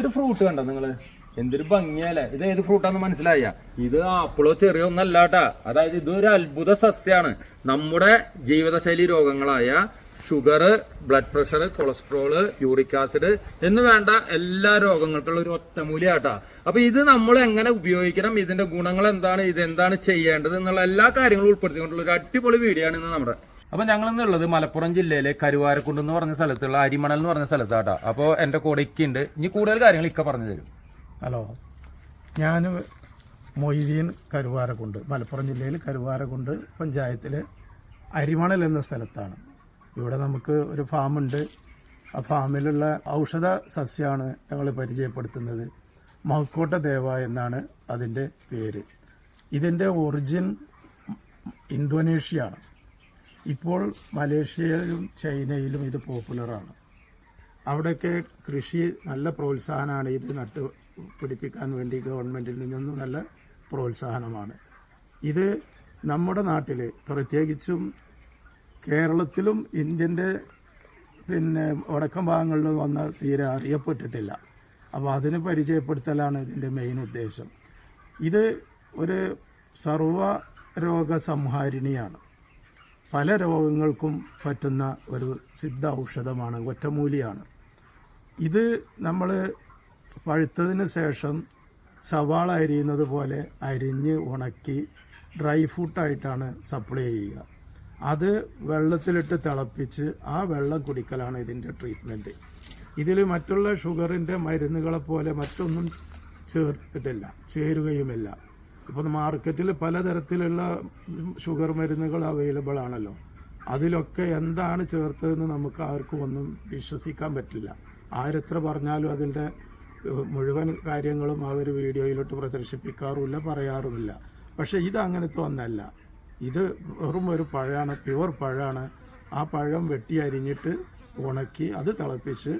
ഒരു ഫ്രൂട്ട് കണ്ടോ നിങ്ങൾ? എന്തൊരു ഭംഗിയല്ലേ. ഇത് ഏത് ഫ്രൂട്ടാന്ന് മനസ്സിലായ? ഇത് ആപ്പിളോ ചെറിയോ ഒന്നല്ല കേട്ടാ അതായത് ഇതൊരു അത്ഭുത സസ്യമാണ് നമ്മുടെ ജീവിതശൈലി രോഗങ്ങളായ sugar blood pressure cholesterol uric acid എന്ന് വേണ്ട എല്ലാ രോഗങ്ങൾക്കുള്ള ഒരു ഒറ്റമൂലിയാട്ടാ അപ്പൊ ഇത് നമ്മൾ എങ്ങനെ ഉപയോഗിക്കണം? ഇതിന്റെ ഗുണങ്ങൾ എന്താണ്? ഇത് എന്താണ് ചെയ്യേണ്ടത്? എന്നുള്ള എല്ലാ കാര്യങ്ങളും ഉൾപ്പെടുത്തിക്കൊണ്ടുള്ള ഒരു അടിപൊളി വീഡിയോ ആണ് ഇന്ന് നമ്മുടെ അപ്പൊ ഞങ്ങൾ ഇന്നുള്ളത് മലപ്പുറം ജില്ലയിലെ കരുവാരക്കുണ്ട് എന്ന് പറഞ്ഞ സ്ഥലത്തുള്ള അരിമണൽ എന്ന് പറഞ്ഞ സ്ഥലത്താട്ടാ. അപ്പോൾ എന്റെ കൂടെ ഇക്കുണ്ട്. ഇനി കൂടുതൽ കാര്യങ്ങൾ ഇക്ക പറഞ്ഞു തരും. ഹലോ. ഞാൻ മൊയ്തീൻ കരുവാരക്കുണ്ട്. മലപ്പുറം ജില്ലയിൽ കരുവാരക്കുണ്ട് പഞ്ചായത്തിലെ അരിമണൽ എന്ന സ്ഥലത്താണ്. ഇവിടെ നമുക്ക് ഒരു ഫാമുണ്ട്. ആ ഫാമിലുള്ള ഔഷധ സസ്യമാണ് ഞങ്ങൾ പരിചയപ്പെടുത്തുന്നത്. മഹക്കോട്ട ദേവ എന്നാണ് അതിന്റെ പേര്. ഇതിന്റെ ഒറിജിൻ ഇന്തോനേഷ്യയാണ്. ഇപ്പോൾ മലേഷ്യയിലും ചൈനയിലും ഇത് പോപ്പുലറാണ്. അവിടെയൊക്കെ കൃഷി നല്ല പ്രോത്സാഹനമാണ്. ഇത് നട്ട് പിടിപ്പിക്കാൻ വേണ്ടി ഗവൺമെന്റിൽ നിന്നും നല്ല പ്രോത്സാഹനമാണ്. ഇത് നമ്മുടെ നാട്ടിൽ പ്രത്യേകിച്ചും കേരളത്തിലും ഇന്ത്യന്റെ പിന്നെ വടക്കൻ ഭാഗങ്ങളിൽ വന്ന തീരെ അറിയപ്പെട്ടിട്ടില്ല. അപ്പോൾ അതിന് പരിചയപ്പെടുത്തലാണ് ഇതിന്റെ മെയിൻ ഉദ്ദേശം. ഇത് ഒരു സർവ രോഗസംഹാരിണിയാണ് പല രോഗങ്ങൾക്കും പറ്റുന്ന ഒരു സിദ്ധ ഔഷധമാണ് ഒറ്റമൂലിയാണ്. ഇത് നമ്മൾ പഴുത്തതിന് ശേഷം സവാള അരിയുന്നത് പോലെ അരിഞ്ഞ് ഉണക്കി ഡ്രൈ ഫ്രൂട്ടായിട്ടാണ് സപ്ലൈ ചെയ്യുക. അത് വെള്ളത്തിലിട്ട് തിളപ്പിച്ച് ആ വെള്ളം കുടിക്കലാണ് ഇതിന്റെ ട്രീറ്റ്മെന്റ്. ഇതിൽ മറ്റുള്ള ഷുഗറിന്റെ മരുന്നുകളെപ്പോലെ മറ്റൊന്നും ചേർത്തിട്ടില്ല ചേരുകയുമില്ല. ഇപ്പോൾ മാർക്കറ്റിൽ പലതരത്തിലുള്ള ഷുഗർ മരുന്നുകൾ അവൈലബിൾ ആണല്ലോ. അതിലൊക്കെ എന്താണ് ചേർത്തതെന്ന് നമുക്ക് ആർക്കും ഒന്നും വിശ്വസിക്കാൻ പറ്റില്ല. ആരെത്ര പറഞ്ഞാലും അതിന്റെ മുഴുവൻ കാര്യങ്ങളും അവർ വീഡിയോയിലോട്ട് പ്രദർശിപ്പിക്കാറുമില്ല പറയാറുമില്ല. പക്ഷേ ഇത് അങ്ങനത്തെ ഒന്നല്ല. ഇത് വെറും ഒരു പഴമാണ് പ്യുവർ പഴമാണ്. ആ പഴം വെട്ടി അരിഞ്ഞിട്ട് ഉണക്കി അത് തിളപ്പിച്ച്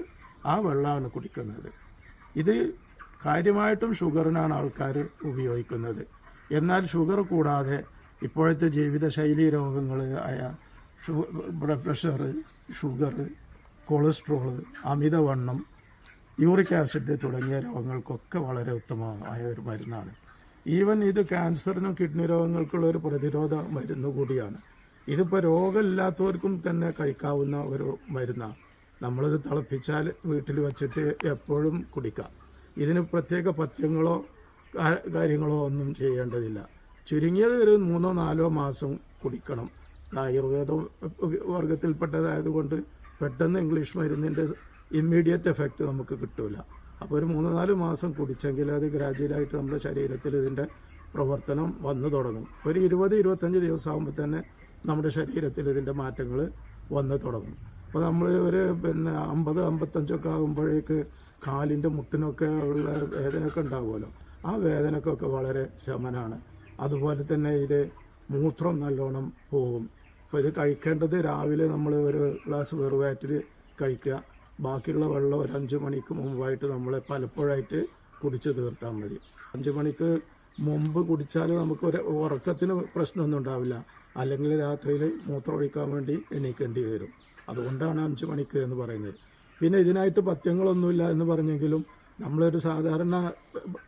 ആ വെള്ളമാണ് കുടിക്കുന്നത്. ഇത് കാര്യമായിട്ടും ഷുഗറിനാണ് ആൾക്കാർ ഉപയോഗിക്കുന്നത്. എന്നാൽ ഷുഗർ കൂടാതെ ഇപ്പോഴത്തെ ജീവിതശൈലി രോഗങ്ങൾ ആയ ബ്ലഡ് പ്രഷർ ഷുഗർ കൊളസ്ട്രോൾ അമിതവണ്ണം യൂറിക് ആസിഡ് തുടങ്ങിയ രോഗങ്ങൾക്കൊക്കെ വളരെ ഉത്തമമായ ഒരു മരുന്നാണ്. ഈവൻ ഇത് ക്യാൻസറിനും കിഡ്നി രോഗങ്ങൾക്കുള്ള ഒരു പ്രതിരോധ മരുന്ന് കൂടിയാണ്. ഇതിപ്പോൾ രോഗമില്ലാത്തവർക്കും തന്നെ കഴിക്കാവുന്ന ഒരു മരുന്നാണ് നമ്മളിത് തിളപ്പിച്ചാൽ വീട്ടിൽ വച്ചിട്ട് എപ്പോഴും കുടിക്കാം. ഇതിന് പ്രത്യേക പഥ്യങ്ങളോ കാര്യങ്ങളോ ഒന്നും ചെയ്യേണ്ടതില്ല. ചുരുങ്ങിയത് ഒരു മൂന്നോ നാലോ മാസം കുടിക്കണം. ആയുർവേദ വർഗത്തിൽപ്പെട്ടതായതുകൊണ്ട് പെട്ടെന്ന് ഇംഗ്ലീഷ് മരുന്നിന്റെ ഇമ്മീഡിയറ്റ് എഫക്റ്റ് നമുക്ക് കിട്ടില്ല അപ്പോൾ ഒരു മൂന്ന് നാല് മാസം കുടിച്ചെങ്കിൽ അത് ഗ്രാജുവലായിട്ട് നമ്മുടെ ശരീരത്തിൽ ഇതിന്റെ പ്രവർത്തനം വന്നു തുടങ്ങും. ഒരു ഇരുപത് ഇരുപത്തഞ്ച് ദിവസം ആകുമ്പോൾ തന്നെ നമ്മുടെ ശരീരത്തിൽ ഇതിന്റെ മാറ്റങ്ങൾ വന്നു തുടങ്ങും. അപ്പോൾ നമ്മൾ ഒരു പിന്നെ അമ്പത് അമ്പത്തഞ്ചൊക്കെ ആകുമ്പോഴേക്ക് കാലിന്റെ മുട്ടിനൊക്കെ ഉള്ള വേദനയൊക്കെ ഉണ്ടാകുമല്ലോ ആ വേദനക്കൊക്കെ വളരെ ശമനാണ്. അതുപോലെ തന്നെ ഇത് മൂത്രം നല്ലോണം പോകും അപ്പോൾ ഇത് കഴിക്കേണ്ടത് രാവിലെ നമ്മൾ ഒരു ഗ്ലാസ് വെറുവയറ്റിൽ കഴിക്കുക. ബാക്കിയുള്ള വെള്ളം ഒരു അഞ്ച് മണിക്ക് മുമ്പായിട്ട് നമ്മൾ പലപ്പോഴായിട്ട് കുടിച്ചു തീർത്താൽ മതി. അഞ്ച് മണിക്ക് മുമ്പ് കുടിച്ചാൽ നമുക്ക് ഒരു ഉറക്കത്തിന് പ്രശ്നമൊന്നും ഉണ്ടാവില്ല. അല്ലെങ്കിൽ രാത്രിയിൽ മൂത്രം ഒഴിക്കാൻ വേണ്ടി എണീക്കേണ്ടി വരും. അതുകൊണ്ടാണ് അഞ്ച് മണിക്ക് എന്ന് പറയുന്നത്. പിന്നെ ഇതിനായിട്ട് പഥ്യങ്ങളൊന്നുമില്ല എന്ന് പറഞ്ഞെങ്കിലും നമ്മളൊരു സാധാരണ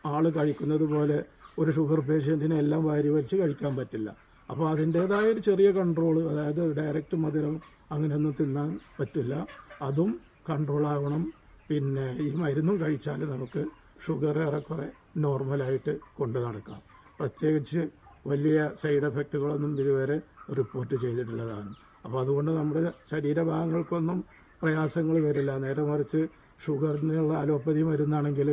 ആൾ കഴിക്കുന്നത് പോലെ ഒരു ഷുഗർ പേഷ്യന്റിനെ എല്ലാം വാരി വലിച്ച് കഴിക്കാൻ പറ്റില്ല. അപ്പോൾ അതിന്റേതായ ഒരു ചെറിയ കൺട്രോൾ അതായത് ഡയറക്റ്റ് മധുരം അങ്ങനെയൊന്നും തിന്നാൻ പറ്റില്ല. അതും കൺട്രോൾ ആവണം. പിന്നെ ഈ മരുന്നും കഴിച്ചാൽ നമുക്ക് ഷുഗർ ഏറെക്കുറെ നോർമലായിട്ട് കൊണ്ടു നടക്കാം. പ്രത്യേകിച്ച് വലിയ സൈഡ് എഫക്റ്റുകളൊന്നും ഇതുവരെ റിപ്പോർട്ട് ചെയ്തിട്ടുള്ളതാണ്. അപ്പോൾ അതുകൊണ്ട് നമ്മുടെ ശരീരഭാഗങ്ങൾക്കൊന്നും പ്രയാസങ്ങൾ വരില്ല. നേരെ മറിച്ച് ഷുഗറിനുള്ള അലോപ്പതി മരുന്നാണെങ്കിൽ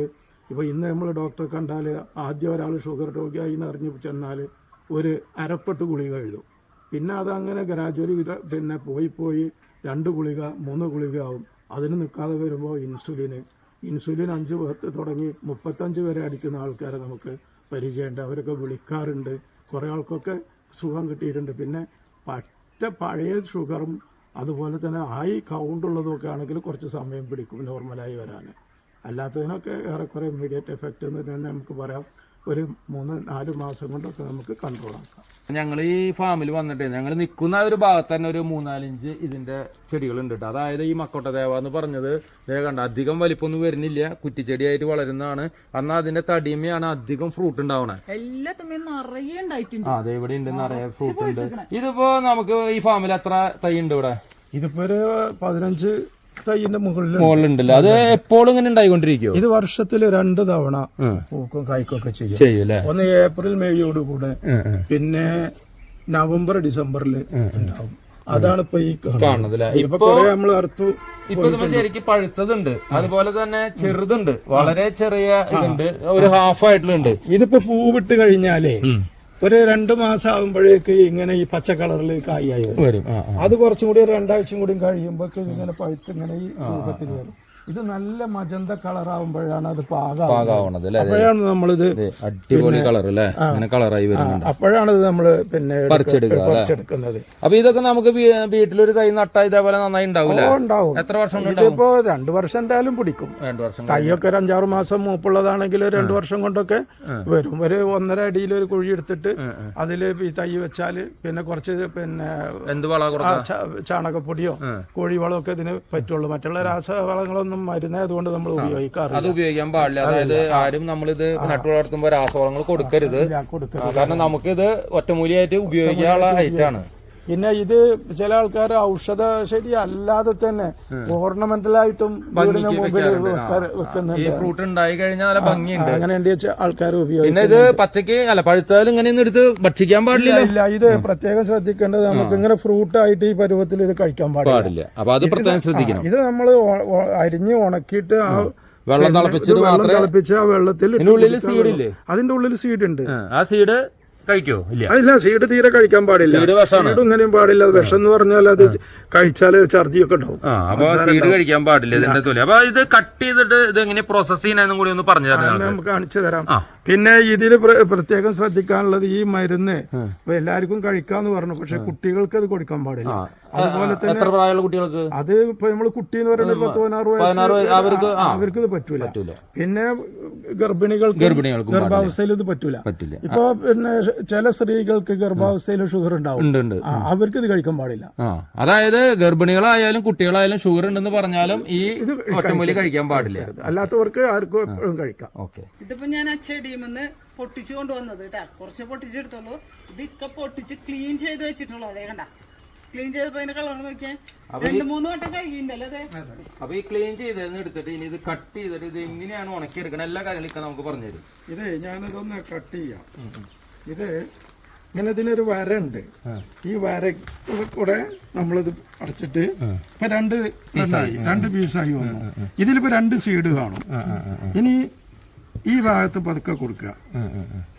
ഇപ്പോൾ ഇന്ന് നമ്മൾ ഡോക്ടറെ കണ്ടാൽ ആദ്യം ഒരാൾ ഷുഗർ രോഗിയായി എന്ന് അറിഞ്ഞ് ചെന്നാൽ ഒരു അരപ്പെട്ട് ഗുളിക എഴുതും. പിന്നെ അതങ്ങനെ ഗ്രാജുവലി പിന്നെ പോയി പോയി രണ്ട് ഗുളിക മൂന്ന് ഗുളിക ആവും. അതിന് നിൽക്കാതെ വരുമ്പോൾ ഇൻസുലിന്. ഇൻസുലിൻ അഞ്ച് പത്ത് തുടങ്ങി മുപ്പത്തഞ്ച് വരെ അടിക്കുന്ന ആൾക്കാരെ നമുക്ക് പരിചയമുണ്ട്. അവരൊക്കെ വിളിക്കാറുണ്ട്. കുറേ ആൾക്കൊക്കെ സുഖം കിട്ടിയിട്ടുണ്ട്. പിന്നെ പറ്റ പഴയ ഷുഗറും അതുപോലെ തന്നെ ആയി കൗണ്ട് ഉള്ളതൊക്കെ ആണെങ്കിൽ കുറച്ച് സമയം പിടിക്കും നോർമലായി വരാൻ. അല്ലാത്തതിനൊക്കെ ഏറെക്കുറെ ഇമ്മീഡിയറ്റ് എഫക്റ്റ് എന്ന് തന്നെ നമുക്ക് പറയാം. ഒരു മൂന്ന് നാല് മാസം കൊണ്ടൊക്കെ നമുക്ക് കൺട്രോൾ ആക്കാം. ഞങ്ങൾ ഈ ഫാമിൽ വന്നിട്ട് ഞങ്ങൾ നിൽക്കുന്ന ഒരു ഭാഗത്ത് തന്നെ ഒരു മൂന്നാലിഞ്ച് ഇതിന്റെ ചെടികൾ ഉണ്ട് കേട്ടോ അതായത് ഈ മക്കോട്ട ദേവ എന്ന് പറഞ്ഞത് കണ്ട അധികം വലിപ്പമൊന്നും വരുന്നില്ല കുറ്റിച്ചെടിയായിട്ട് വളരുന്നതാണ്. എന്നാൽ അതിന്റെ തടിമയാണ് അധികം ഫ്രൂട്ട് ഉണ്ടാവണേ. അതെ ഇവിടെ ഉണ്ട് നിറയെ ഫ്രൂട്ട് ഉണ്ട്. ഇതിപ്പോ നമുക്ക് ഈ ഫാമിൽ എത്ര തൈ ഉണ്ട് ഇവിടെ? ഇതിപ്പോ ഒരു പതിനഞ്ച് തൈന്റെ മുകളിൽ മുകളിലുണ്ടല്ലോ? അത് എപ്പോഴും ഇങ്ങനെ ഉണ്ടായിക്കൊണ്ടിരിക്കുവോ? ഇത് വർഷത്തിൽ രണ്ട് തവണ പൂക്കും കായ്ക്കൊക്കെ ചെയ്യും. ചെയ്യൂലേ ഒന്ന് ഏപ്രിൽ മേയോട് കൂടെ. പിന്നെ നവംബർ ഡിസംബറിൽ ഉണ്ടാവും. അതാണ് ഇപ്പൊ ഈ കാണുന്നത്. ഇപ്പൊ നമ്മൾ അറുത്തു ഇപ്പൊ ശരിക്കും പഴുത്തതുണ്ട്. അതുപോലെ തന്നെ ചെറുതുണ്ട്. വളരെ ചെറിയ ഇതുണ്ട്. ഒരു ഹാഫ് ആയിട്ടുള്ളുണ്ട് ഇതിപ്പോ പൂവിട്ട് കഴിഞ്ഞാലേ ഒരു രണ്ട് മാസം ആകുമ്പോഴേക്ക് ഇങ്ങനെ ഈ പച്ച കളറിൽ കായി വരും. അത് കുറച്ചും കൂടി രണ്ടാഴ്ചയും കൂടി കഴിയുമ്പോൾ ഇങ്ങനെ പഴുത്ത് ഇങ്ങനെ ഈ രൂപത്തിൽ വരും. ഇത് നല്ല മജന്ത കളർ ആവുമ്പോഴാണ് അത് പാകാവണത് അപ്പോഴാണ് നമ്മളിത് ഇത് അടിപൊളി കളർ അല്ലേ? അങ്ങനെ കളറായി വരുന്നുണ്ട്. അപ്പോഴാണ് ഇത് നമ്മൾ പിന്നെ? പറിച്ചെടുക്കുന്നത്. അപ്പൊ ഇതൊക്കെ നമുക്ക് വീട്ടിലൊരു തൈ നട്ടാ ഇതേപോലെ നന്നായി ഉണ്ടാവില്ല എത്ര വർഷം ഇപ്പോ ഇതിപ്പോ രണ്ടു വർഷം എന്തായാലും പിടിക്കും. രണ്ടു വർഷം തൈയൊക്കെ ഒരു അഞ്ചാറ് മാസം മൂപ്പുള്ളതാണെങ്കിൽ രണ്ടു വർഷം കൊണ്ടൊക്കെ വരും. ഒരു ഒന്നര അടിയിൽ ഒരു കുഴി എടുത്തിട്ട് അതിൽ ഈ തൈ വെച്ചാൽ പിന്നെ കുറച്ച് പിന്നെ എന്ത് ചാണകപ്പൊടിയോ കോഴിവളമോ ഒക്കെ ഇതിന് പറ്റുള്ളൂ. മറ്റുള്ള രാസവളങ്ങളൊന്നും മരുന്നായതുകൊണ്ട് നമ്മൾ ഉപയോഗിക്കാറില്ല. അത് ഉപയോഗിക്കാൻ പാടില്ല. അതായത് ആരും നമ്മളിത് നട്ടു വളർത്തുമ്പോൾ രാസവളങ്ങൾ കൊടുക്കരുത്. കാരണം നമുക്കിത് ഒറ്റമൂലിയായിട്ട് ഉപയോഗിക്കാനുള്ള ഐറ്റാണ് പിന്നെ ഇത് ചില ആൾക്കാർ ഔഷധ ചെടി അല്ലാതെ തന്നെ ഓർണമെന്റൽ ആയിട്ടും വീടിന് മുമ്പിൽ ഫ്രൂട്ട് ഉണ്ടായി കഴിഞ്ഞാൽ നല്ല ഭംഗിയുണ്ട്. അങ്ങനെ ആൾക്കാർ ഉപയോഗിക്കും പിന്നെ ഇത് പച്ചക്ക് അല്ല പഴുത്താലും ഇങ്ങനെയൊന്നും എടുത്ത് ഭക്ഷിക്കാൻ പാടില്ല ഇല്ല ഇത് പ്രത്യേകം ശ്രദ്ധിക്കേണ്ടത് നമുക്ക് ഇങ്ങനെ ഫ്രൂട്ട് ആയിട്ട് ഈ പരുവത്തിൽ ഇത് കഴിക്കാൻ പാടില്ല. അപ്പൊ അത് പ്രത്യേകം ശ്രദ്ധിക്കണം. ഇത് നമ്മൾ അരിഞ്ഞ് ഉണക്കിയിട്ട് ആ വെള്ളം തിളപ്പിച്ചിട്ട് മാത്രമേ തിളപ്പിച്ച് ആ വെള്ളത്തിൽ അതിന്റെ ഉള്ളിൽ സീഡ് ഉണ്ട്. ആ സീഡ് കഴിക്കോ ഇല്ല. അതില്ല സീഡ് തീരെ കഴിക്കാൻ പാടില്ല. സീഡ് ഇങ്ങനെയും പാടില്ല. വിഷം എന്ന് പറഞ്ഞാൽ അത് കഴിച്ചാൽ ഛർദിയൊക്കെ ഉണ്ടാവും. അപ്പൊ സീഡ് കഴിക്കാൻ പാടില്ല ഇതിന്റെ തൊലി. അപ്പൊ ഇത് കട്ട് ചെയ്തിട്ട് ഇത് എങ്ങനെ പ്രോസസ് ചെയ്യണമെന്നും കൂടി ഒന്ന് പറഞ്ഞു അത് നമുക്ക് കാണിച്ചു തരാം. പിന്നെ ഇതിൽ പ്രത്യേകം ശ്രദ്ധിക്കാനുള്ളത് ഈ മരുന്ന് എല്ലാവർക്കും കഴിക്കാന്ന് പറഞ്ഞു പക്ഷെ കുട്ടികൾക്ക് അത് കൊടുക്കാൻ പാടില്ല. അതുപോലെ തന്നെ എത്ര പ്രായമുള്ള കുട്ടികൾക്ക്? അത് ഇപ്പൊ നമ്മൾ കുട്ടി എന്ന് പറയുന്നത് പത്ത് പതിനാറ് വയസ്സ് അവർക്ക് അവർക്ക് ഇത് പറ്റൂല. പിന്നെ ഗർഭിണികൾക്ക് ഗർഭിണികൾക്ക്. ഗർഭാവസ്ഥയിൽ ഇത് പറ്റൂല. പറ്റില്ല. ഇപ്പൊ പിന്നെ ചില സ്ത്രീകൾക്ക് ഗർഭാവസ്ഥയിൽ ഷുഗർ ഉണ്ടാവും. ഉണ്ട് ഉണ്ട്. ആ, അവർക്ക് ഇത് കഴിക്കാൻ പാടില്ല. ആ അതായത് ഗർഭിണികളായാലും കുട്ടികളായാലും ഷുഗർ ഉണ്ടെന്ന് പറഞ്ഞാലും ഈ ഒറ്റമൂലി കഴിക്കാൻ പാടില്ല. അല്ലാത്തവർക്ക് ആർക്കും എപ്പോഴും കഴിക്കാം. ഓക്കെ. ഇതിപ്പോ ഞാൻ ആ ചെടിയുമെന്ന് പൊട്ടിച്ചു കൊണ്ടുവന്നത് കേട്ടാ. കുറച്ച് പൊട്ടിച്ചെടുത്തുള്ളൂ. ഇതൊക്കെ പൊട്ടിച്ച് ക്ലീൻ ചെയ്ത് വെച്ചിട്ടുള്ളൂ അതേ കണ്ട. ക്ലീൻ ചെയ്തപ്പോ അതിന്റെ കളർ നോക്കിയേ. രണ്ട് മൂന്ന് വട്ടം കഴുകിണ്ടല്ലോ അപ്പൊ ഈ ക്ലീൻ ചെയ്തതെന്ന് എടുത്തിട്ട് ഇനി ഇത് കട്ട് ചെയ്തിട്ട് ഇത് എങ്ങനെയാണ് ഉണക്കി എടുക്കണം എല്ലാ കാര്യങ്ങളും നമുക്ക് പറഞ്ഞു തരും. ഇത് ഞാനിതൊന്ന് കട്ട് ചെയ്യാം. ഇത് ഇങ്ങനെ ഇതിനൊരു വരണ്ട് ഈ വര കൂടെ നമ്മളിത് അടച്ചിട്ട് ഇപ്പൊ രണ്ട് പീസായി. രണ്ട് പീസായി വന്നു. ഇതിലിപ്പോ രണ്ട് സീഡ് കാണും. ഇനി ഈ ഭാഗത്ത് പതുക്കെ കൊടുക്കുക.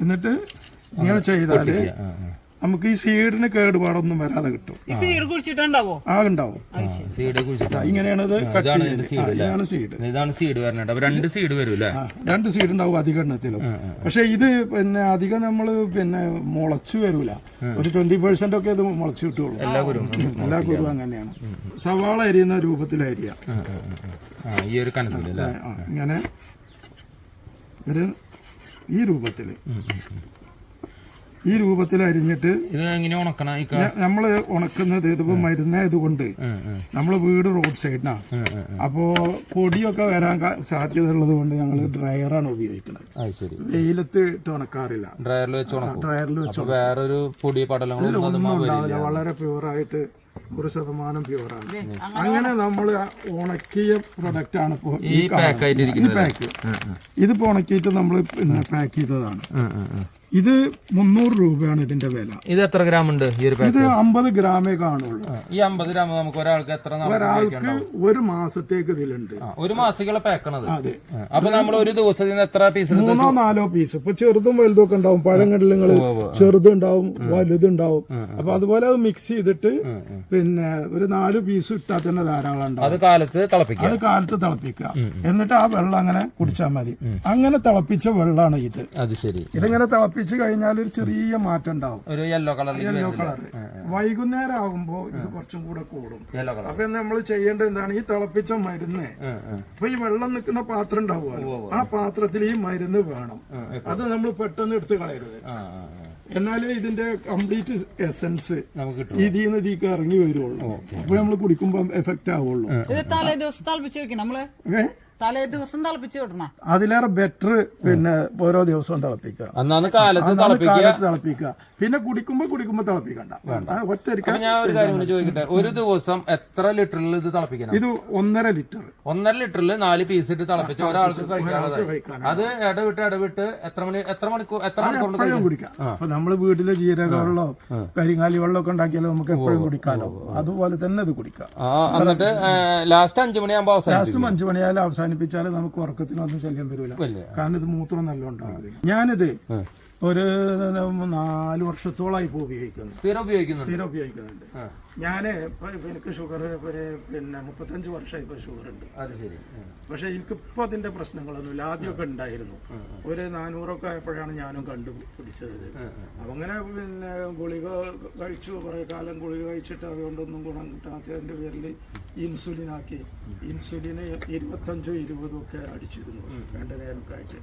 എന്നിട്ട് ഇങ്ങനെ ചെയ്താൽ നമുക്ക് ഈ സീഡിന് കേടുപാടൊന്നും വരാതെ കിട്ടും. ആ ഉണ്ടാവും. സീഡ് ഇങ്ങനെയാണ് ഇത് കട്ട് ഇതാണ് സീഡ് ഇതാണ് സീഡ്. വരണത് അപ്പൊ രണ്ട് സീഡ് വരും അല്ലേ ആ, രണ്ട് സീഡ് ഉണ്ടാവും അധിക എണ്ണത്തിലും പക്ഷെ ഇത് പിന്നെ അധികം നമ്മൾ പിന്നെ മുളച്ചു വരൂല. ഒരു ട്വന്റി പെർസെന്റ് ഒക്കെ ഇത് മുളച്ചു കിട്ടുള്ളൂ എല്ലാ കുരും എല്ലാ കുരുവും അങ്ങനെയാണ്. സവാള അരിയുന്ന രൂപത്തിൽ അരിയ. ആ ഈ ഒരു ഇങ്ങനെ ഒരു ഈ രൂപത്തിൽ ഈ രൂപത്തിൽ അരിഞ്ഞിട്ട് നമ്മൾ ഉണക്കുന്നത് ഇതിപ്പോ മരുന്നായത് കൊണ്ട് നമ്മൾ വീട് റോഡ് സൈഡിനാണ് അപ്പോ പൊടിയൊക്കെ വരാൻ സാധ്യത ഉള്ളത് കൊണ്ട് ഞങ്ങൾ ഡ്രയറാണ് ഉപയോഗിക്കുന്നത് വെയിലത്ത് ഇട്ട് ഉണക്കാറില്ല. ഡ്രയറിൽ വെച്ച് ഉണക്കും. ഡ്രയറിൽ വെച്ച് വേറൊരു പൊടി ഒന്നും ഉണ്ടാവില്ല. വളരെ പ്യുവറായിട്ട് ഒരു ശതമാനം പ്യുവറാണ്. അങ്ങനെ നമ്മൾ ഉണക്കിയ പ്രൊഡക്റ്റ് ആണ് ഇപ്പോ ഈ പാക്ക് ഇതിപ്പോ ഉണക്കിയിട്ട് നമ്മൾ പിന്നെ പാക്ക് ചെയ്തതാണ്. ഇത് മുന്നൂറ് രൂപയാണ് ഇതിന്റെ വില. ഇത് എത്ര ഗ്രാം ഉണ്ട് ഈ ഒരു ഇത് അമ്പത് ഗ്രാമേ കാണുള്ളൂ. ഈ അമ്പത് ഗ്രാം നമുക്ക് ഒരാൾക്ക് എത്ര ഒരാൾക്ക് ഒരു മാസത്തേക്ക് ഇതിലുണ്ട്. ഒരു മാസത്തേക്കുള്ള പാക്കണത്. അതെ. അപ്പൊ നമ്മൾ ഒരു ദിവസത്തിന് എത്ര പീസ് മൂന്നോ നാലോ പീസ് ഇപ്പൊ ചെറുതും വലുതും ഒക്കെ ഉണ്ടാവും. പഴങ്കടലുകൾ ചെറുതുണ്ടാവും വലുതുണ്ടാവും. അപ്പൊ അതുപോലെ അത് മിക്സ് ചെയ്തിട്ട് പിന്നെ ഒരു നാല് പീസ് ഇട്ടാൽ തന്നെ ധാരാളം ഉണ്ടാവും. അത് കാലത്ത് തിളപ്പിക്കുക. അത് കാലത്ത് തിളപ്പിക്കുക. എന്നിട്ട് ആ വെള്ളം അങ്ങനെ കുടിച്ചാൽ മതി. അങ്ങനെ തിളപ്പിച്ച വെള്ളമാണ് ഇത്. അത് ശരി. ഇതിങ്ങനെ തിളപ്പിച്ച തിളപ്പിച്ച് കഴിഞ്ഞാൽ ഒരു ചെറിയ മാറ്റം ഉണ്ടാവും. ഒരു യെല്ലോ കളർ യെല്ലോ കളർ വൈകുന്നേരം ആകുമ്പോൾ ഇത് കുറച്ചും കൂടെ കൂടും. അപ്പൊ നമ്മൾ ചെയ്യേണ്ടത് എന്താണ്? ഈ തിളപ്പിച്ച മരുന്ന്. അപ്പൊ ഈ വെള്ളം നിൽക്കുന്ന പാത്രം ഉണ്ടാവുമല്ലോ. ആ പാത്രത്തിൽ ഈ മരുന്ന് വേണം. അത് നമ്മൾ പെട്ടെന്ന് എടുത്ത് കളയരുത്. എന്നാലേ ഇതിന്റെ കംപ്ലീറ്റ് എസൻസ് ഇതിൽ നിന്ന് ഇതിക്ക് ഇറങ്ങി വരുള്ളൂ. അപ്പൊ നമ്മൾ കുടിക്കുമ്പോ എഫക്റ്റ് ആവുള്ളൂ. തലേ ദിവസം തിളപ്പിച്ച് വെക്കണം. നമ്മൾ ഏ? തലേ ദിവസം തിളപ്പിച്ച് വിടണം. അതിലേറെ ബെറ്റർ പിന്നെ ഓരോ ദിവസവും തിളപ്പിക്കുക. അന്നാണ് കാലത്ത് തിളപ്പിക്കുക. കാലത്ത് തിളപ്പിക്കുക. പിന്നെ കുടിക്കുമ്പോ കുടിക്കുമ്പോ തിളപ്പിക്കണ്ട. ഒറ്റ ഒറ്റരിക്ക ഞാൻ ഒരു കാര്യം കൂടി ചോദിക്കട്ടെ? ഒരു ദിവസം എത്ര ലിറ്ററിൽ ഇത് തിളപ്പിക്കണം? ഇത് ഒന്നര ലിറ്റർ. ഒന്നര ലിറ്ററിൽ നാല് പീസ് ഇട്ട് തിളപ്പിച്ച് ഒരാൾക്ക് കഴിക്കാനുള്ളതായി കഴിക്കാനാണ് അത് ഇടവിട്ട് ഇടവിട്ട് എത്ര മണി എത്ര മണിക്കൂർ എത്ര മണിക്കൂർ കുടിക്കാം. അപ്പൊ നമ്മൾ വീട്ടിലെ ജീരക വെള്ളമോ കരിങ്ങാലി വെള്ളം ഒക്കെ ഉണ്ടാക്കിയാലും നമുക്ക് എപ്പോഴും കുടിക്കാലോ. അതുപോലെ തന്നെ ഇത് കുടിക്കാം. എന്നിട്ട് ലാസ്റ്റ് അഞ്ചു മണിയാകുമ്പോ അവസാനം ലാസ്റ്റ് അഞ്ചു മണിയായാലും അവസാനിപ്പിച്ചാൽ നമുക്ക് ഉറക്കത്തിനൊന്നും ശല്യം വരില്ല. കാരണം ഇത് മൂത്രം നല്ല ഉണ്ടാവില്ല ഞാനിത് ഒരു നാല് വർഷത്തോളമായി ഇപ്പോൾ ഉപയോഗിക്കുന്നു. സ്ഥിരം ഉപയോഗിക്കുന്നുണ്ട്. ഞാൻ ഇപ്പൊ എനിക്ക് ഷുഗർ ഒരു പിന്നെ മുപ്പത്തഞ്ച് വർഷമായി ഇപ്പൊ ഷുഗർ ഉണ്ട്. അത് ശരി. പക്ഷെ എനിക്കിപ്പോ അതിന്റെ പ്രശ്നങ്ങളൊന്നുമില്ല. ആദ്യമൊക്കെ ഉണ്ടായിരുന്നു. ഒരു നാനൂറൊക്കെ ആയപ്പോഴാണ് ഞാനും കണ്ടു പിടിച്ചത് അപ്പൊ അങ്ങനെ പിന്നെ ഗുളിക കഴിച്ചു. കുറെ കാലം ഗുളിക കഴിച്ചിട്ട് അതുകൊണ്ടൊന്നും ഗുണം കിട്ടാത്തതിന്റെ പേരിൽ ഇൻസുലിൻ ആക്കി ഇൻസുലിന് ഇരുപത്തഞ്ചോ ഇരുപതും ഒക്കെ അടിച്ചിരുന്നു. രണ്ട് നേരമൊക്കെ ആയിട്ട്.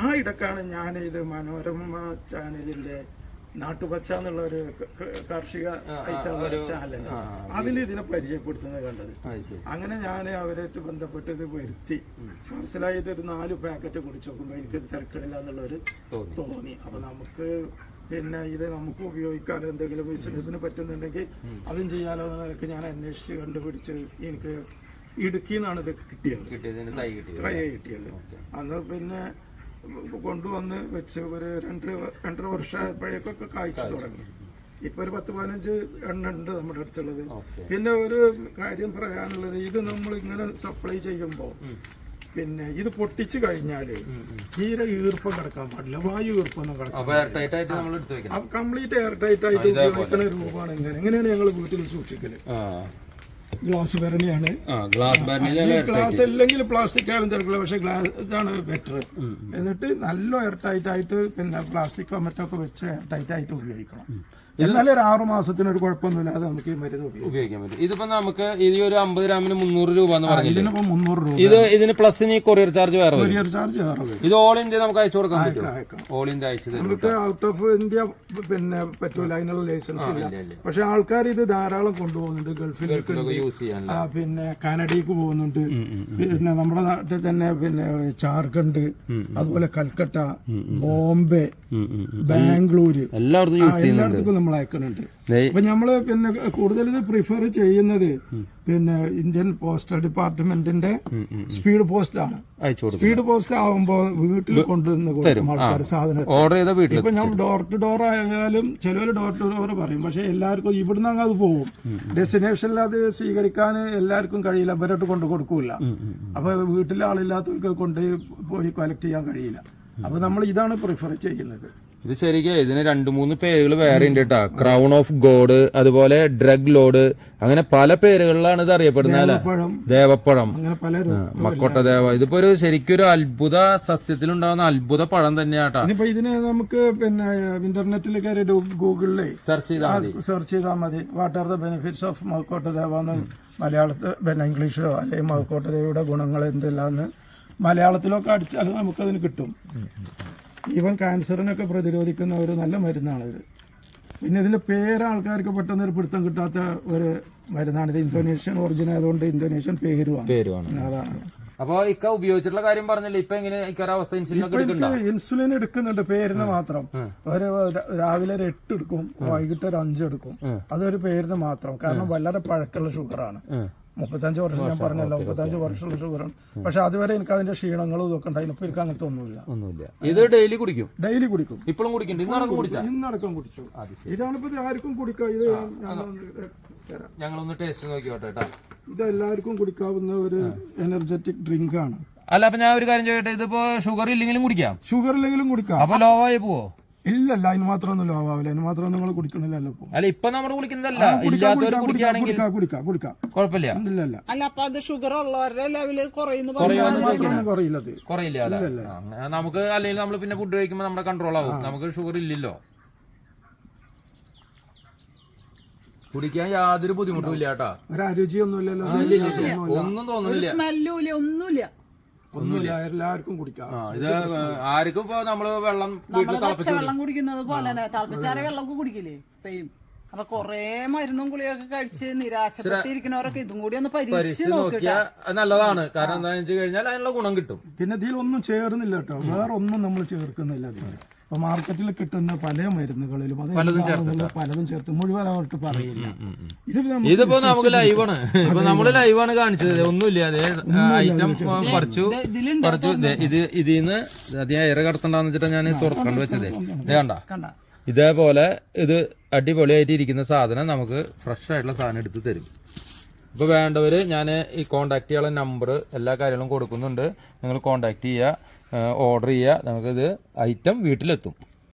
ആ ഇടക്കാണ് ഞാൻ ഇത് മനോരമ ചാനലിന്റെ നാട്ടുപച്ച എന്നുള്ള ഒരു കാർഷിക ഐറ്റമുള്ള ചാനലുണ്ട് അതിൽ ഇതിനെ പരിചയപ്പെടുത്തുന്നത് കണ്ടത്. അങ്ങനെ ഞാൻ അവരായിട്ട് ബന്ധപ്പെട്ട് ഇത് വരുത്തി മനസ്സിലായിട്ട് ഒരു നാല് പാക്കറ്റ് കുടിച്ചു നോക്കുമ്പോൾ എനിക്കത് തിരക്കിടില്ല എന്നുള്ളൊരു തോന്നി. അപ്പൊ നമുക്ക് പിന്നെ ഇത് നമുക്ക് ഉപയോഗിക്കാനോ എന്തെങ്കിലും ബിസിനസ്സിന് പറ്റുന്നുണ്ടെങ്കിൽ അതും ചെയ്യാനോ എന്ന നിലയ്ക്ക് ഞാൻ അന്വേഷിച്ച് കണ്ടുപിടിച്ച് എനിക്ക് ഇടുക്കിന്നാണ് നിന്നാണ് ഇത് കിട്ടിയത്. തൈ കിട്ടിയത്. അന്ന് പിന്നെ കൊണ്ടുവന്ന് വെച്ച് ഒരു രണ്ട് രണ്ടര വർഷമായപ്പോഴേക്കൊക്കെ കായ്ച്ചു തുടങ്ങി. ഇപ്പൊ ഒരു പത്ത് പതിനഞ്ച് എണ്ണ ഉണ്ട് നമ്മുടെ അടുത്തുള്ളത്. പിന്നെ ഒരു കാര്യം പറയാനുള്ളത് ഇത് നമ്മൾ ഇങ്ങനെ സപ്ലൈ ചെയ്യുമ്പോൾ പിന്നെ ഇത് പൊട്ടിച്ചു കഴിഞ്ഞാൽ തീരെ ഈർപ്പം കിടക്കാൻ പാടില്ല. വായു ഈർപ്പൊന്നും കിടക്കാൻ വെക്കണം. കംപ്ലീറ്റ് എയർ ടൈറ്റ് ആയിട്ട് ഉപയോഗിക്കുന്ന രൂപമാണ് ഇങ്ങനെ. ഇങ്ങനെയാണ് ഞങ്ങൾ വീട്ടിൽ സൂക്ഷിക്കൽ. ഗ്ലാസ് ഭരണിയാണ്. ഗ്ലാസ് ഗ്ലാസ് അല്ലെങ്കിൽ പ്ലാസ്റ്റിക് ആയാലും തിരക്കില്ല പക്ഷെ ഗ്ലാസ് ഇതാണ് ബെറ്റർ എന്നിട്ട് നല്ല എയർ ടൈറ്റ് ആയിട്ട് പിന്നെ പ്ലാസ്റ്റിക്കോ മറ്റൊക്കെ വെച്ച് എയർ ടൈറ്റ് ആയിട്ട് ഉപയോഗിക്കണം. എന്നാലും ഒരു ആറു മാസത്തിന് ഒരു കുഴപ്പമൊന്നുമില്ലാതെ നമുക്ക് ഈ മരുന്ന് ഉപയോഗിക്കാം. ഉപയോഗിക്കാൻ പറ്റും. ഇതിപ്പോ നമുക്ക് ഈ ഒരു അമ്പത് ഗ്രാമിന് മുന്നൂറ് രൂപ എന്ന് പറഞ്ഞില്ലേ? ഇതിനിപ്പോ മുന്നൂറ് രൂപ. ഇത് ഇതിന് ഇനി കൊറിയർ ചാർജ് വേറെ വരും. കൊറിയർ ചാർജ് വേറെ വരും. ഇത് ഓൾ ഇന്ത്യ നമുക്ക് അയച്ചു കൊടുക്കാൻ പറ്റും അയക്കാം. ഓൾ ഇന്ത്യ അയച്ചു തരും നമുക്ക് ഔട്ട് ഓഫ് ഇന്ത്യ പിന്നെ പറ്റൂല അതിനുള്ള ലൈസൻസ് ഇല്ല. പക്ഷെ ആൾക്കാർ ഇത് ധാരാളം കൊണ്ടുപോകുന്നുണ്ട്. ഗൾഫിലേക്ക് യൂസ് ചെയ്യാൻ ആ, പിന്നെ കാനഡയ്ക്ക് പോകുന്നുണ്ട്. പിന്നെ നമ്മുടെ നാട്ടിൽ തന്നെ പിന്നെ ജാർഖണ്ഡ് അതുപോലെ കൽക്കട്ട ബോംബെ ബാംഗ്ലൂര്. എല്ലായിടത്തും ആ, യൂസ് ചെയ്യുന്നുണ്ട്. എല്ലായിടത്തും നമ്മൾ അയക്കുന്നുണ്ട് അപ്പൊ നമ്മൾ പിന്നെ കൂടുതൽ ഇത് പ്രിഫർ ചെയ്യുന്നത് പിന്നെ ഇന്ത്യൻ പോസ്റ്റൽ ഡിപ്പാർട്ട്മെന്റിന്റെ സ്പീഡ് പോസ്റ്റ് ആണ്. സ്പീഡ് പോസ്റ്റ് ആവുമ്പോ വീട്ടിൽ കൊണ്ടുവന്ന് കൊടുക്കും ആൾക്കാർ സാധനം. ഓർഡർ ചെയ്ത വീട്ടിൽ ഇപ്പൊ ഞാൻ ഡോർ ടു ഡോർ ആയാലും ചിലവർ ഡോർ ടു ഡോർ പറയും. പക്ഷെ എല്ലാവർക്കും ഇവിടുന്ന് അങ്ങ് അത് പോകും ഡെസ്റ്റിനേഷനിൽ അത് സ്വീകരിക്കാൻ എല്ലാവർക്കും കഴിയില്ല. ഇവരോട്ട് കൊണ്ട് കൊടുക്കൂല. അപ്പൊ വീട്ടിലെ ആളില്ലാത്തവർക്ക് കൊണ്ട് പോയി കളക്ട് ചെയ്യാൻ കഴിയില്ല. അപ്പൊ നമ്മൾ ഇതാണ് പ്രിഫർ ചെയ്യുന്നത്. ഇത് ശരിക്കും ഇതിന് രണ്ട് മൂന്ന് പേരുകൾ വേറെ ഉണ്ട് കേട്ടാ ക്രൗൺ ഓഫ് ഗോഡ് അതുപോലെ ഡ്രഗ് ലോഡ് അങ്ങനെ പല പേരുകളിലാണ് ഇത് അറിയപ്പെടുന്നത് ദേവപ്പഴം. അങ്ങനെ പല മക്കോട്ട ദേവ. ഇതിപ്പോ ഒരു ശരിക്കും ഒരു അത്ഭുത സസ്യത്തിലുണ്ടാവുന്ന അത്ഭുത പഴം തന്നെയാട്ടാ. ഇനിയിപ്പോ ഇതിന് നമുക്ക് പിന്നെ ഇന്റർനെറ്റിൽ കയറി ഗൂഗിളിലെ സെർച്ച് ചെയ്താൽ മതി. സെർച്ച് ചെയ്താൽ മതി. What are the benefits of Mahkota Dewa എന്ന് മലയാളത്തിൽ പിന്നെ ഇംഗ്ലീഷിലോ അല്ലെങ്കിൽ മക്കോട്ട ദേവിയുടെ ഗുണങ്ങൾ എന്തെല്ലാന്ന് മലയാളത്തിലൊക്കെ അടിച്ചാൽ നമുക്കതിന് കിട്ടും. ഈവൻ ക്യാൻസറിനൊക്കെ പ്രതിരോധിക്കുന്ന ഒരു നല്ല മരുന്നാണിത് പിന്നെ ഇതിന്റെ പേര് ആൾക്കാർക്ക് പെട്ടെന്ന് ഒരു പിടുത്തം കിട്ടാത്ത ഒരു മരുന്നാണ് ഇത്. ഇന്തോനേഷ്യൻ ഒറിജിനൽ ആയതുകൊണ്ട് ഇന്തോനേഷ്യൻ പേരുമാണ് അതാണ്. അപ്പോൾ ഇക്ക ഉപയോഗിച്ചിട്ടുള്ള കാര്യം പറഞ്ഞില്ലേ? ഇപ്പൊ എങ്ങനെ അവസ്ഥ ഇൻസുലിൻ ഇൻസുലിൻ എടുക്കുന്നുണ്ട്. പേരിന് മാത്രം. ഒരു രാവിലെ ഒരു എട്ട് എടുക്കും വൈകിട്ട് ഒരു അഞ്ച് എടുക്കും അതൊരു പേരിന് മാത്രം. കാരണം വളരെ പഴക്കുള്ള ഷുഗറാണ്. മുപ്പത്തഞ്ച് വർഷം ഞാൻ പറഞ്ഞല്ലോ മുപ്പത്തഞ്ച് വർഷമുള്ള ഷുഗറാണ് പക്ഷെ അതുവരെ എനിക്ക് അതിന്റെ ക്ഷീണങ്ങളും ഇതൊക്കെ ഉണ്ടായിരുന്നു ഇപ്പൊ എനിക്ക് അങ്ങനത്തെ ഒന്നുമില്ല. ഒന്നുമില്ല. ഇത് ഡെയിലി കുടിക്കും? ഡെയിലി കുടിക്കും. ഇപ്പോഴും കുടിക്കുന്നുണ്ട് ഇന്നടക്കം കുടിച്ചാ? ഇതാണിപ്പോ ഇത് ആർക്കും കുടിക്കാം. ഇത് ഞങ്ങളൊന്ന് ടേസ്റ്റ് നോക്കിയോട്ടെ കേട്ടാ. ഇത് എല്ലാവർക്കും കുടിക്കാവുന്ന ഒരു എനർജറ്റിക് ഡ്രിങ്ക് ആണ്. അല്ല അപ്പൊ ഞാൻ ഒരു കാര്യം ചോദിക്കട്ടെ? ഇതിപ്പോ ഷുഗർ ഇല്ലെങ്കിലും കുടിക്കാം. ഷുഗർ ഇല്ലെങ്കിലും കുടിക്കാം. അപ്പൊ ലോ ആയി പോവോ? ഇല്ലല്ല അതിന് മാത്രമൊന്നും ആവാവില്ല അതിന് മാത്രം നിങ്ങൾ കുടിക്കണില്ലല്ലോ അല്ല ഇപ്പൊ നമ്മൾ കുടിക്കുന്നതല്ല. കുടിക്കാം, ഇല്ലാത്തവർ കുടിക്കാം, കുടിക്കുകയാണെങ്കിൽ കുടിക്കാം കുടിക്കാം കുടിക്കാം. കുഴപ്പമില്ല. ഇല്ലല്ല. അല്ല അപ്പൊ അത് ഷുഗർ ഉള്ളവരുടെ ലെവൽ കുറയുന്നു കുറയുമെന്ന് മാത്രമൊന്നും കുറയില്ല. നമുക്ക് അല്ലെങ്കിൽ നമ്മൾ പിന്നെ ഫുഡ് കഴിക്കുമ്പോൾ നമ്മുടെ കൺട്രോൾ ആവും. നമുക്ക് ഷുഗർ ഇല്ലല്ലോ. കുടിക്കാൻ യാതൊരു ബുദ്ധിമുട്ടും ഇല്ല കേട്ടാ. ഒരു അരുചിയൊന്നുമില്ലല്ലോ ഒന്നും തോന്നുന്നില്ല സ്മെല്ലുമില്ല ഒന്നുമില്ല. ഒന്നുമില്ല. എല്ലാവർക്കും കുടിക്കാം. ഇത് ആർക്കും ഇപ്പൊ നമ്മൾ വെള്ളം തിളപ്പിച്ച് കുടിക്കുന്നത് പോലെ തിളപ്പിച്ചാറിയ വെള്ളം കുടിക്കില്ലേ? സെയിം അപ്പൊ കൊറേ മരുന്നും കുളിയൊക്കെ കഴിച്ച് നിരാശപ്പെട്ടിരിക്കുന്നവരൊക്കെ ഇതും കൂടി ഒന്ന് പരീക്ഷിച്ച് പരിശീലിച്ച് നോക്കിയാ അത് നല്ലതാണ്. കാരണം എന്താണെന്ന് വെച്ച് കഴിഞ്ഞാൽ അതിനുള്ള ഗുണം കിട്ടും. പിന്നെ ഇതിലൊന്നും ചേർന്നില്ല കേട്ടോ. വേറെ ഒന്നും നമ്മൾ ചേർക്കുന്നില്ല അതിൽ ഇപ്പൊ മാർക്കറ്റിൽ കിട്ടുന്ന പല മരുന്നുകളിലും അത് പലതും ചേർത്ത് മുഴുവൻ അവർക്ക് പറയില്ല. ഇതിപ്പോ നമുക്ക് ലൈവാണ് ഇപ്പൊ നമ്മൾ ലൈവാണ് കാണിച്ചത്. ഒന്നുമില്ല. അതേ ഐറ്റം പറിച്ചു. പറിച്ചു. ദേ, ഇത് ഇതിന്ന് അധികം ഇറ കടത്തണ്ടെന്ന് വെച്ചിട്ടാ ഞാൻ തുറക്കണ്ട് വെച്ചത്. കണ്ട ഇതേപോലെ ഇത് അടിപൊളിയായിട്ട് ഇരിക്കുന്ന സാധനം നമുക്ക് ഫ്രഷ് ആയിട്ടുള്ള സാധനം എടുത്ത് തരും. ഇപ്പോൾ വേണ്ടവർ ഞാൻ ഈ കോണ്ടാക്ട് ചെയ്യാനുള്ള നമ്പർ എല്ലാ കാര്യങ്ങളും കൊടുക്കുന്നുണ്ട്. നിങ്ങൾ കോണ്ടാക്ട് ചെയ്യുക ഓർഡർ ചെയ്യുക നമുക്കിത് ഐറ്റം വീട്ടിലെത്തും.